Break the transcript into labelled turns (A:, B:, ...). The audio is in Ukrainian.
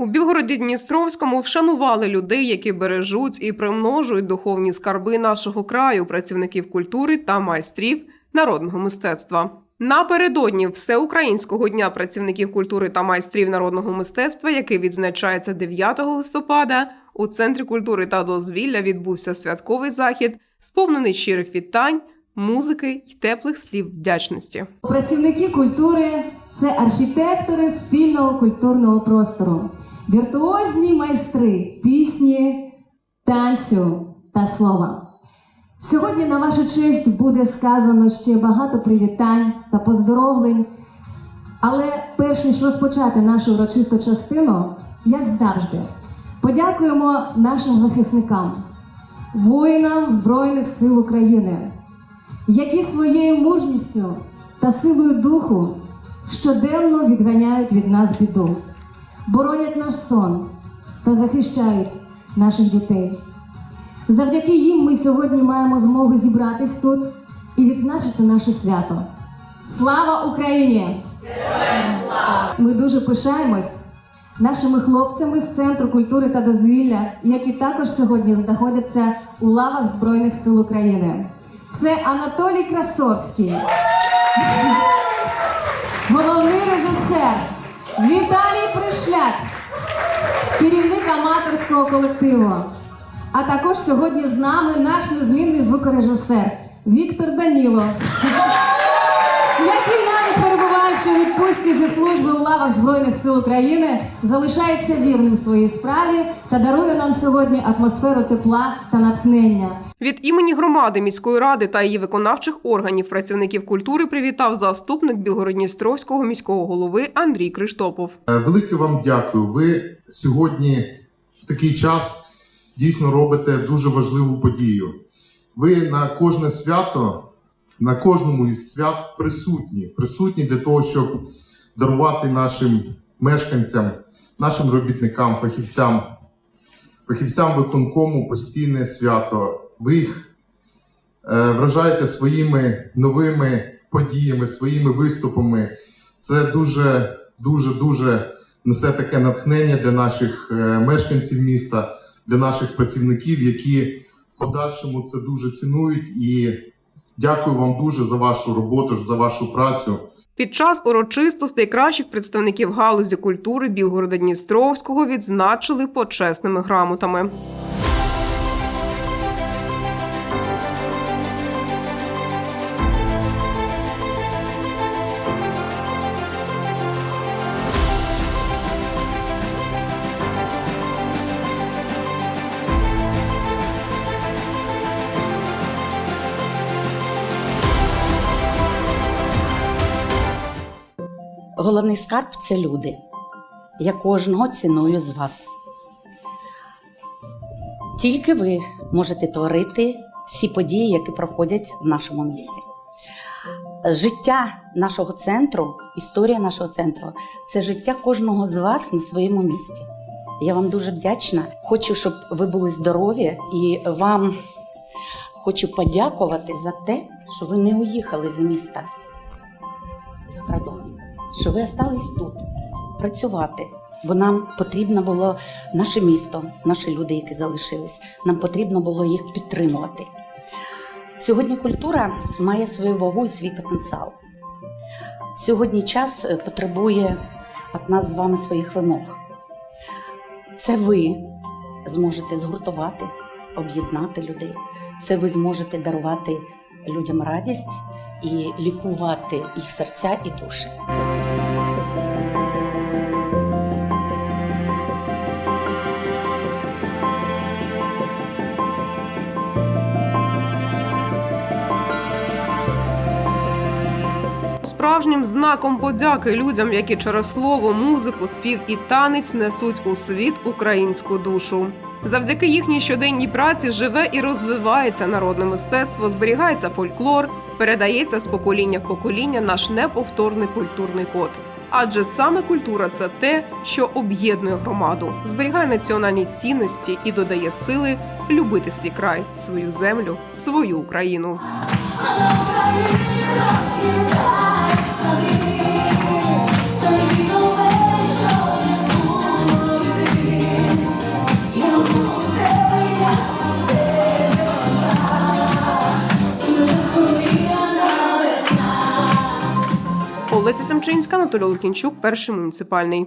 A: У Білгороді Дністровському вшанували людей, які бережуть і примножують духовні скарби нашого краю, працівників культури та майстрів народного мистецтва. Напередодні Всеукраїнського дня працівників культури та майстрів народного мистецтва, який відзначається 9 листопада, у центрі культури та дозвілля відбувся святковий захід, сповнений щирих вітань, музики й теплих слів вдячності.
B: Працівники культури це архітектори спільного культурного простору, віртуозні майстри пісні, танцю та слова. Сьогодні на вашу честь буде сказано ще багато привітань та поздоровлень. Але перш ніж розпочати нашу урочисту частину, як завжди, подякуємо нашим захисникам, воїнам Збройних сил України які своєю мужністю та силою духу щоденно відганяють від нас біду, боронять наш сон та захищають наших дітей. Завдяки їм ми сьогодні маємо змогу зібратись тут і відзначити наше свято. Слава Україні! Ми дуже пишаємось нашими хлопцями з Центру культури та дозвілля, які також сьогодні знаходяться у лавах Збройних сил України. Це Анатолій Красовський, головний режисер Віталій Пришляк, керівник аматорського колективу. А також сьогодні з нами наш незмінний звукорежисер Віктор Данілов, лавах Збройних сил України, залишається вірним своїй справі та дарує нам сьогодні атмосферу тепла та натхнення.
A: Від імені громади міської ради та її виконавчих органів працівників культури привітав заступник Білгородністровського міського голови Андрій Криштопов.
C: Е, Велике вам дякую. Ви сьогодні в такий час дійсно робите дуже важливу подію. Ви на кожне свято, на кожному із свят присутні, присутні для того, щоб дарувати нашим мешканцям, нашим робітникам, фахівцям, фахівцям виконкому постійне свято. Ви їх е, вражаєте своїми новими подіями, своїми виступами. Це дуже, дуже, дуже несе таке натхнення для наших е, мешканців міста, для наших працівників, які в подальшому це дуже цінують. І дякую вам дуже за вашу роботу, за вашу працю.
A: Під час урочистостей кращих представників галузі культури Білгорода Дністровського відзначили почесними грамотами.
D: Головний скарб це люди. Я кожного ціную з вас. Тільки ви можете творити всі події, які проходять в нашому місті. Життя нашого центру, історія нашого центру це життя кожного з вас на своєму місці. Я вам дуже вдячна. Хочу, щоб ви були здорові, і вам хочу подякувати за те, що ви не уїхали з міста за кордон, що ви остались тут працювати. Бо нам потрібно було наше місто, наші люди, які залишились, нам потрібно було їх підтримувати. Сьогодні культура має свою вагу і свій потенціал. Сьогодні час е, потребує від нас з вами своїх вимог. Це ви зможете згуртувати, об'єднати людей. Це ви зможете дарувати людям радість і лікувати їх серця і душі.
A: Справжнім знаком подяки людям, які через слово, музику, спів і танець несуть у світ українську душу. Завдяки їхній щоденній праці живе і розвивається народне мистецтво, зберігається фольклор, передається з покоління в покоління наш неповторний культурний код. Адже саме культура це те, що об'єднує громаду, зберігає національні цінності і додає сили любити свій край, свою землю, свою Україну. Леся Семчинська, Анатолій Лукінчук, перший муніципальний.